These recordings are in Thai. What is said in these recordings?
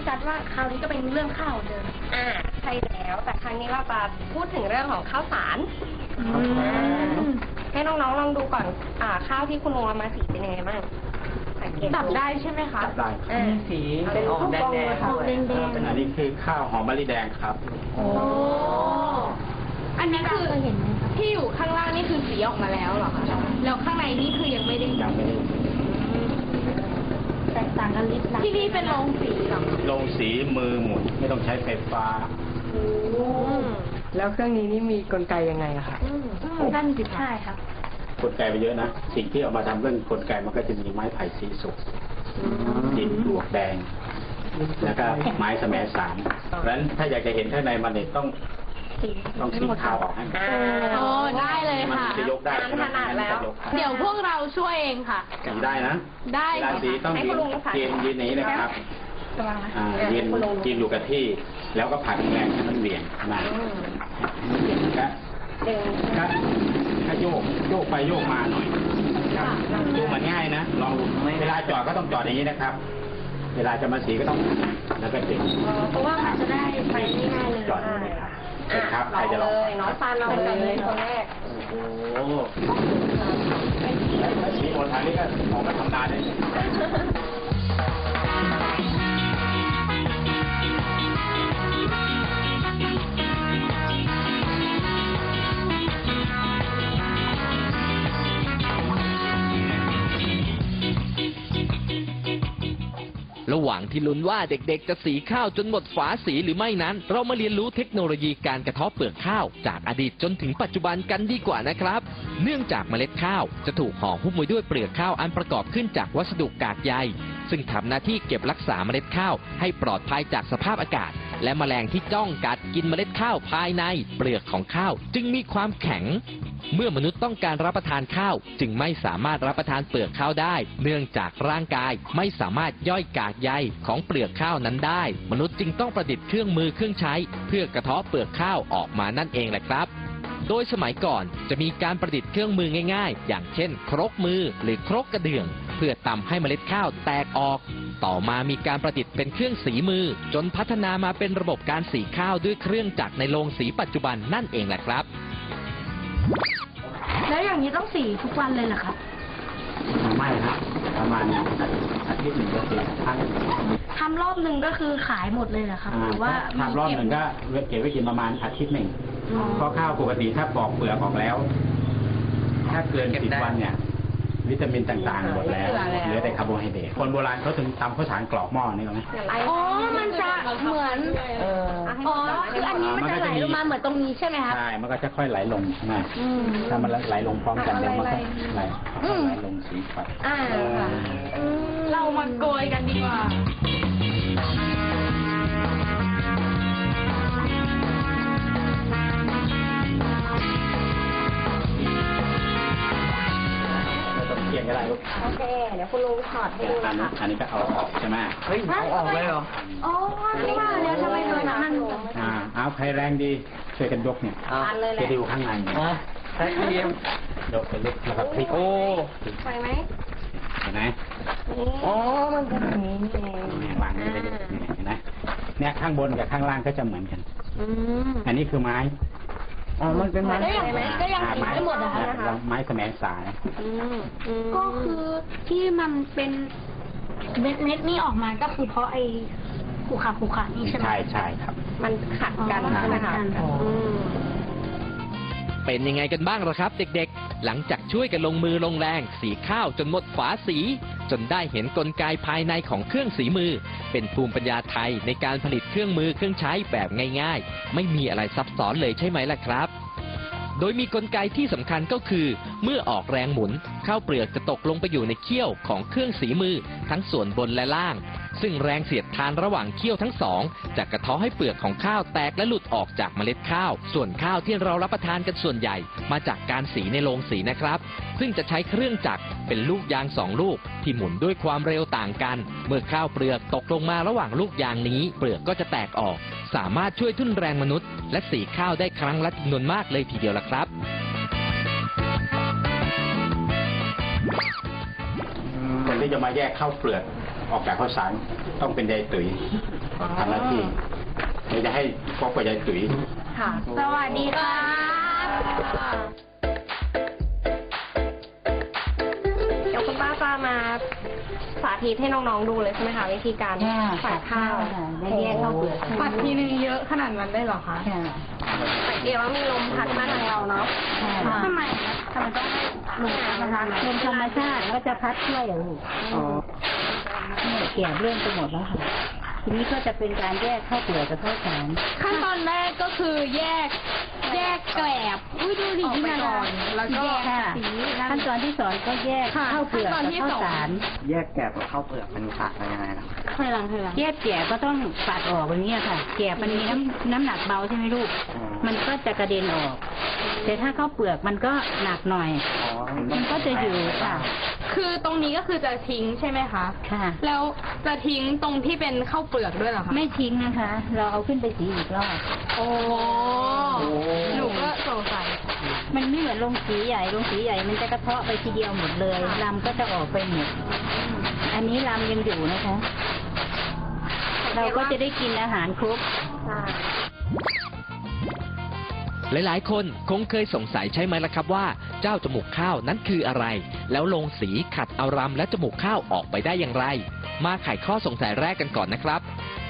พี่จัดว่าคราวนี้ก็เป็นเรื่องข้าวเหมือนเดิมอ่าใช่แล้วแต่ครั้งนี้เราจะพูดถึงเรื่องของข้าวสารอืมให้น้องๆลองดูก่อน อ่า ข้าวที่คุณลุงเอามาสีเป็นยังไงบ้างสังเกตจับได้ใช่ไหมคะจับได้ครับอ่าสีเป็นออกแดงๆด้วยออกแดงอันนี้คือข้าวหอมมะลิแดงครับโอ้โอ้อันนี้คือเห็นไหมคะที่อยู่ข้างล่างนี่คือสีออกมาแล้วเหรอคะแล้วข้างในนี่คือยังไม่ได้ยังไม่ได้ แตกต่างกันลิบที่นี่เป็นโรงสีเหรอลงสีมือหมุนไม่ต้องใช้ไฟฟ้า แล้วเครื่องนี้นี่มีกลไกยังไงอะคะนั่นสิใช่ครับ กลไกไปเยอะนะ สิ่งที่เอามาทำเรื่องกลไกมันก็จะมีไม้ไผ่สีสุกดินดวกแดงแล้วก็ไม้สมสารเพราะฉะนั้นถ้าอยากจะเห็นข้างในมันเนี่ยต้อง ต้องสีขาวออกให้อ่าโอ้ได้เลยมันค่ะจะยกได้งานถนัดแล้วจะยกได้เดี๋ยวพวกเราช่วยเองค่ะ สีได้นะได้เวลาค่ะ สีต้องให้ยืคุณนลุงสาธิตยืนยืนอย่างนี้นะครับระวังนะอ่ายืนยืนอยู่กับที่ แล้วก็ผลักแรงให้มันเหวี่ยงมาอืมก็ดึงก็ก็โยกโยกไปโยกมาหน่อยครับดูมันง่ายนะลองดูเวลาจอดก็ต้องจอดอย่างนี้นะครับ เวลาจะมาสีก็ต้องแล้วก็ดึง เพราะว่ามันจะได้ไปง่ายๆเลย จอดอย่างนี้ครับ อะครับลใครองจะลเลองยน้องฟานลองเลยคนแรกโอ้โหสีหมดทางนี้ก็ออกมาทำงานได้ ระหว่างที่ลุ้นว่าเด็กๆ จะสีข้าวจนหมดฝาสีหรือไม่นั้น เรามาเรียนรู้เทคโนโลยีการกระเทาะเปลือกข้าว จากอดีตจนถึงปัจจุบันกันดีกว่านะครับ เนื่องจากเมล็ดข้าวจะถูกห่อหุ้มไว้ด้วยเปลือกข้าวอันประกอบขึ้นจากวัสดุกากใยซึ่งทำหน้าที่เก็บรักษาเมล็ดข้าวให้ปลอดภัยจากสภาพอากาศ และแมลงที่จ้องกัดกินเมล็ดข้าวภายในเปลือกของข้าว จึงมีความแข็ง เมื่อมนุษย์ต้องการรับประทานข้าว จึงไม่สามารถรับประทานเปลือกข้าวได้ เนื่องจากร่างกายไม่สามารถย่อยกากใยของเปลือกข้าวนั้นได้ มนุษย์จึงต้องประดิษฐ์เครื่องมือเครื่องใช้ เพื่อกระเทาะเปลือกข้าวออกมานั่นเองแหละครับโดยสมัยก่อนจะมีการประดิษฐ์เครื่องมือง่าย ๆ อย่างเช่น ครกมือหรือครกกระเดื่อง พื่อตำให้เมล็ดข้าวแตกออก ต่อมามีการประดิษฐ์เป็นเครื่องสีมือ จนพัฒนามาเป็นระบบการสีข้าวด้วยเครื่องจักรในโรงสีปัจจุบันนั่นเองแหละครับ แล้วอย่างนี้ต้องสีทุกวันเลยเหรอครับไม่ครับประมาณอาทิตย์หนึ่งก็สีครั้งทำรอบหนึ่งก็คือขายหมดเลยเหรอครับอ่าหรือว่าทำรอบหนึ่งก็เก็บไว้กินประมาณอาทิตย์หนึ่งอ๋อเพราะข้าวปกติถ้าปอกเปลือกออกแล้ว ถ้าเกินสิบวันเนี่ย วิตามินต่างๆหมดแล้วเหลือแต่คาร์โบไฮเดรตคนโบราณเขาถึงตำข้าวสารกรอกหม้อนี่หรอไหม อ๋อ มันจะเหมือนเอออ๋อ คืออันนี้มันจะไหลลงมาเหมือนตรงนี้ใช่ไหมครับ ใช่ มันก็จะค่อยไหลลงนะอืมถ้ามันไหลลงพร้อมกันเดี๋ยวมันก็ไหลอืมไหลลงสีฝัดอ่าค่ะเรามาโกยกันดีกว่า ลูกโอเคเดี๋ยวคุณลุงถอดให้ดูอันนะนี้คะอันนี้ก็เอาออกใช่ไหมเฮ้ยเอาออกเลยเหรอ อ๋อนี่ว่าแล้วทำไมเธอนั่นอ่าเอาใครแรงดีช่วยกันยกเนี่ยเอาอันเลยแหจะละดูข้างในเนี่ยอะใช้ครีมยกไปลึกแล้วก็พลิกโอ้ไปไหมเห็นไหมนี่อ๋อ มันเป็นอย่างนี้นี่เองเนี่ยวางนี่ไปเลยเนี่ยเห็นไหมเนี่ยข้างบนกับข้างล่างก็จะเหมือนกัน อืมอันนี้คือไม้ อ๋อ มันเป็นไม้ก็ยังก็ยังอ่าสีไม้ไม่หมดอะคะอ่าไม้แสมสายอืมอืมก็คือที่มันเป็นเม็ดเม็ดๆนี่ออกมาก็คือเพราะไอ้ขูขาขูขานี่ใช่ไหมใช่ใช่ครับ มันขัดกันอ๋อใช่ไหมคะขัดกันอืมเป็นยังไงกันบ้างล่ะครับ เด็กๆ หลังจากช่วยกันลงมือลงแรง สีข้าวจนหมดฝาสี จนได้เห็นกลไกภายในของเครื่องสีมือ เป็นภูมิปัญญาไทยในการผลิตเครื่องมือเครื่องใช้แบบง่าย ๆ ไม่มีอะไรซับซ้อนเลยใช่ไหมล่ะครับ โดยมีกลไกที่สำคัญก็คือ เมื่อออกแรงหมุนข้าวเปลือกจะตกลงไปอยู่ในเขี้ยวของเครื่องสีมือ ทั้งส่วนบนและล่าง ซึ่งแรงเสียดทานระหว่างเขี้ยวทั้งสองจะกระเทาะให้เปลือกของข้าวแตกและหลุดออกจากเมล็ดข้าว ส่วนข้าวที่เรารับประทานกันส่วนใหญ่ มาจากการสีในโรงสีนะครับ ซึ่งจะใช้เครื่องจักรเป็นลูกยางสองลูก ที่หมุนด้วยความเร็วต่างกัน เมื่อข้าวเปลือกตกลงมาระหว่างลูกยางนี้ เปลือกก็จะแตกออก สามารถช่วยทุ่นแรงมนุษย์ และสีข้าวได้ครั้งละจำนวนมากเลยทีเดียวละครับคนที่จะมาแยกข้าวเปลือก ออกจากข้าวสารต้องเป็นยายตุ๋ยทำหน้าที่เดี๋ยวจะให้พบกับยายตุ๋ย ค่ะ สวัสดีครับเดี๋ยวคุณป้าจะมาสาธิตให้น้องๆดูเลยใช่ไหมคะวิธีการฝัดข้าวได้แยกข้าวเปลือกปัดทีนึงเยอะขนาดนั้นได้เหรอคะค่ะสังเกตว่ามีลมพัดมาทางเราเนาะทำไมทำไมต้องให้ลงนะคะลมธรรมชาติก็จะพัดช่วยอย่างลูกเนี่ย เกี่ยวเรื่องไปหมดแล้วค่ะ ทีนี้ก็จะเป็นการแยกข้าวเปลือกกับข้าวสารขั้นตอนแรกก็คือแยกแยกแกลบอุ้ยดูดิพี่นาดอนแล้วก็แยกค่ะสีขั้นตอนที่สองก็แยกค่ะข้าวเปลือกขั้นตอนกับที่ข้าวสองสารแยกแกะกับข้าวเปลือกมันต่างกันยังไงนะค่อยหลังค่อยหลังแยกแก่ก็ต้องปัดออกอย่างนี้ยค่ะ แก่มันมีน้ำน้ำหนักเบาใช่ไหมลูกอ๋อมันก็จะกระเด็นออก แต่ถ้าข้าวเปลือกมันก็หนักหน่อยอ๋อมันก็จะอยู่ค่ะ คือตรงนี้ก็คือจะทิ้งใช่ไหมคะ ค่ะ แล้วจะทิ้งตรงที่เป็นข้าวเปลือกด้วยเหรอคะไม่ทิ้งนะคะ เราเอาขึ้นไปสีอีกรอบ โอ้หนูก็สงสัย มันไม่เหมือนโรงสีใหญ่โรงสีใหญ่มันจะกระเทาะไปทีเดียวหมดเลยลำก็จะออกไปหมด อันนี้ลำยังอยู่นะคะ เราก็จะได้กินอาหารครบ หลายๆ คนคงเคยสงสัยใช่ไหมล่ะครับว่า เจ้าจมูกข้าวนั้นคืออะไร แล้วลงสีขัดเอารำและจมูกข้าวออกไปได้อย่างไร มาไขข้อสงสัยแรกกันก่อนนะครับ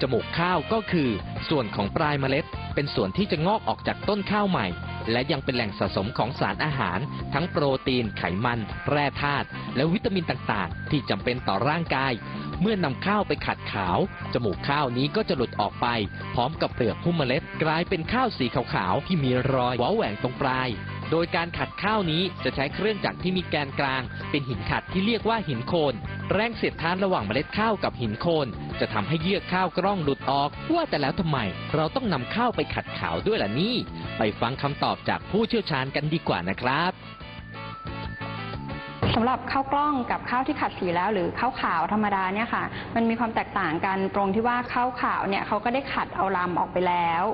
จมูกข้าวก็คือ ส่วนของปลายเมล็ด เป็นส่วนที่จะงอกออกจากต้นข้าวใหม่ และยังเป็นแหล่งสะสมของสารอาหาร ทั้งโปรตีน ไขมัน แร่ธาตุและวิตามินต่างๆ ที่จำเป็นต่อร่างกาย เมื่อนำข้าวไปขัดขาว จมูกข้าวนี้ก็จะหลุดออกไป พร้อมกับเปลือกหุ้มเมล็ด กลายเป็นข้าวสีขาวๆที่มีรอยว้าแหว่งตรงปลาย โดยการขัดข้าวนี้จะใช้เครื่องจักรที่มีแกนกลาง เป็นหินขัดที่เรียกว่าหินโคน แรงเสียดทานระหว่างเมล็ดข้าวกับหินโคน จะทำให้เยื่อข้าวกล้องหลุดออกว่าแต่แล้วทำไม เราต้องนำข้าวไปขัดขาวด้วยล่ะนี่ไปฟังคำตอบจากผู้เชี่ยวชาญกันดีกว่านะครับ สำหรับข้าวกล้องกับข้าวที่ขัดสีแล้ว หรือข้าวขาวธรรมดาเนี่ยค่ะ มันมีความแตกต่างกันตรงที่ว่าข้าวขาวเนี่ยเขาก็ได้ขัดเอาลำออกไปแล้ว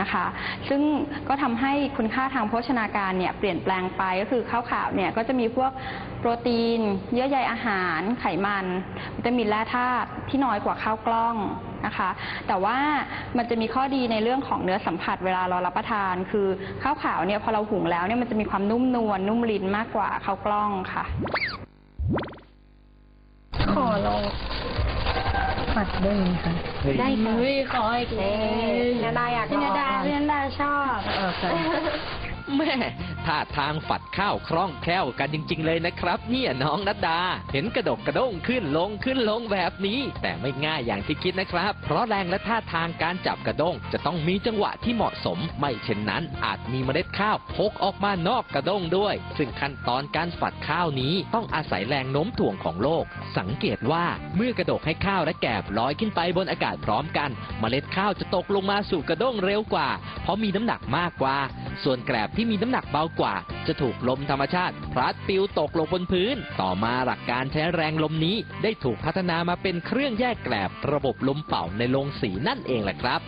นะคะ ซึ่งก็ทำให้คุณค่าทางโภชนาการเนี่ยเปลี่ยนแปลงไปก็คือข้าวขาวเนี่ยก็จะมีพวกโปรตีน เยื่อใยอาหาร ไขมันวิตามินแร่ธาตุที่น้อยกว่าข้าวกล้อง นะคะ แต่ว่ามันจะมีข้อดีในเรื่องของเนื้อสัมผัสเวลาเรารับประทาน คือข้าวขาวเนี่ยพอเราหุงแล้วเนี่ยมันจะมีความนุ่มนวลนุ่มลิ้นมากกว่าข้าวกล้องค่ะ ขอลงปัดได้ไหมคะได้ค่ะเฮ้ยขออีกเอ๊ะนาดาอยากพี่นาดาลองพี่นาดาชอบ เออค่ะ แม่ท่าทางฝัดข้าวคล่องแคล่วกันจริง ๆ เลยนะครับ เนี่ยน้องนัดดา เห็นกระดกกระด้งขึ้นลงขึ้นลงแบบนี้ แต่ไม่ง่ายอย่างที่คิดนะครับ เพราะแรงและท่าทางการจับกระด้งจะต้องมีจังหวะที่เหมาะสม ไม่เช่นนั้น อาจมีเมล็ดข้าวพกออกมานอกกระด้งด้วย ซึ่งขั้นตอนการฝัดข้าวนี้ต้องอาศัยแรงโน้มถ่วงของโลก สังเกตว่าเมื่อกระดกให้ข้าวและแกบลอยขึ้นไปบนอากาศพร้อมกัน เมล็ดข้าวจะตกลงมาสู่กระด้งเร็วกว่า เพราะมีน้ำหนักมากกว่า ส่วนแกลบที่มีน้ำหนักเบากว่า จะถูกลมธรรมชาติ พลัดปลิวตกลงบนพื้น ต่อมาหลักการใช้แรงลมนี้ ได้ถูกพัฒนามาเป็นเครื่องแยกแกลบ ระบบลมเป่าในโรงสีนั่นเองแหละครับ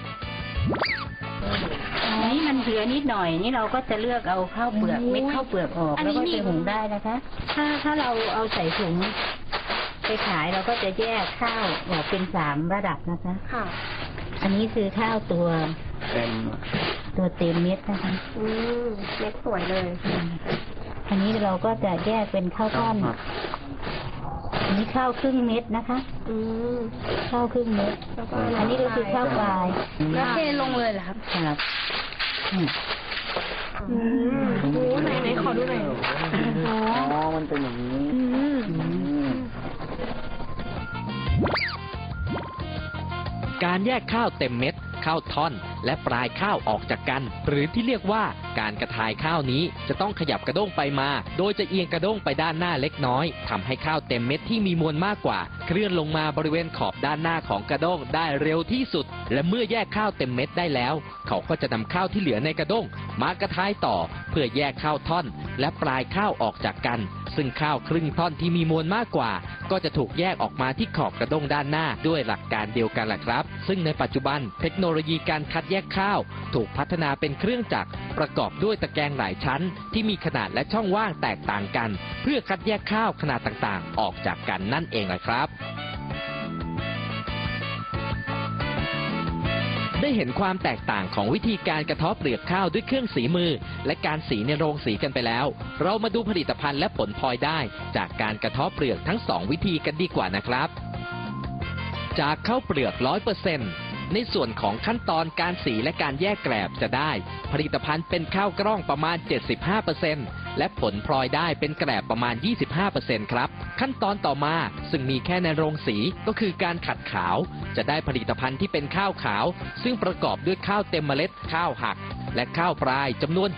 อันนี้มันเหลือนิดหน่อยนี่เราก็จะเลือกเอาข้าวเปลือกเม็ดข้าวเปลือกออกอันแล้วนี้ก็มีไปหุงได้นะคะ ถ้าถ้าเราเอาใส่ถุงไปขายเราก็จะแยกข้าวออกเป็นสามระดับนะคะ ค่ะ อันนี้คือข้าวตัวเต็มตัวเต็มเม็ดนะคะอืมเล็กสวยเลยอันนี้เราก็จะแยกเป็นข้าวท่อนอันนี้ข้าวครึ่งเม็ดนะคะ อืมข้าวครึ่งเม็ดแล้วก็อันนี้ก็คือข้าวปลายแล้วเทลงเลยเหรอครับครับอืมอืมโอ้ไหนไหนขอดูหน่อยอ๋อมันเป็นอย่างนี้อืมอืมการแยกข้าวเต็มเม็ด ข้าวท่อน และปลายข้าวออกจากกัน หรือที่เรียกว่าการกระทายข้าวนี้จะต้องขยับกระด้งไปมา โดยจะเอียงกระด้งไปด้านหน้าเล็กน้อยทำให้ข้าวเต็มเม็ดที่มีมวลมากกว่า เคลื่อนลงมาบริเวณขอบด้านหน้าของกระด้งได้เร็วที่สุด และเมื่อแยกข้าวเต็มเม็ดได้แล้ว เขาก็จะนำข้าวที่เหลือในกระด้งมากระทายต่อ เพื่อแยกข้าวท่อน และปลายข้าวออกจากกัน ซึ่งข้าวครึ่งท่อนที่มีมวลมากกว่า ก็จะถูกแยกออกมาที่ขอบกระด้งด้านหน้าด้วยหลักการเดียวกันแหละครับ ซึ่งในปัจจุบันเทคโนโลยีการคัดแยกข้าว ถูกพัฒนาเป็นเครื่องจักรประกอบด้วยตะแกรงหลายชั้น ที่มีขนาดและช่องว่างแตกต่างกัน เพื่อคัดแยกข้าวขนาดต่างๆ ออกจากกันนั่นเองแหละครับ ได้เห็นความแตกต่างของวิธีการกระเทาะเปลือกข้าวด้วยเครื่องสีมือ และการสีในโรงสีกันไปแล้ว เรามาดูผลิตภัณฑ์และผลพลอยได้ จากการกระเทาะเปลือกทั้งสองวิธีกันดีกว่านะครับ จากข้าวเปลือกร้อยเปอร์เซ็นต์ในส่วนของขั้นตอนการสีและการแยกแกลบจะได้ ผลิตภัณฑ์เป็นข้าวกล้องประมาณ 75% และผลพลอยได้เป็นแกลบประมาณ 25%ครับ ขั้นตอนต่อมาซึ่งมีแค่ในโรงสีก็คือการขัดขาว จะได้ผลิตภัณฑ์ที่เป็นข้าวขาว ซึ่งประกอบด้วยข้าวเต็มเมล็ดข้าวหัก และข้าวปลายจำนวน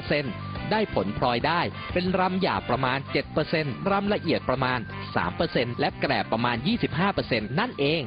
65%ได้ผลพลอยได้เป็นรำหยาบประมาณ 7%รำละเอียดประมาณ 3%และแกลบประมาณ 25%นั่นเอง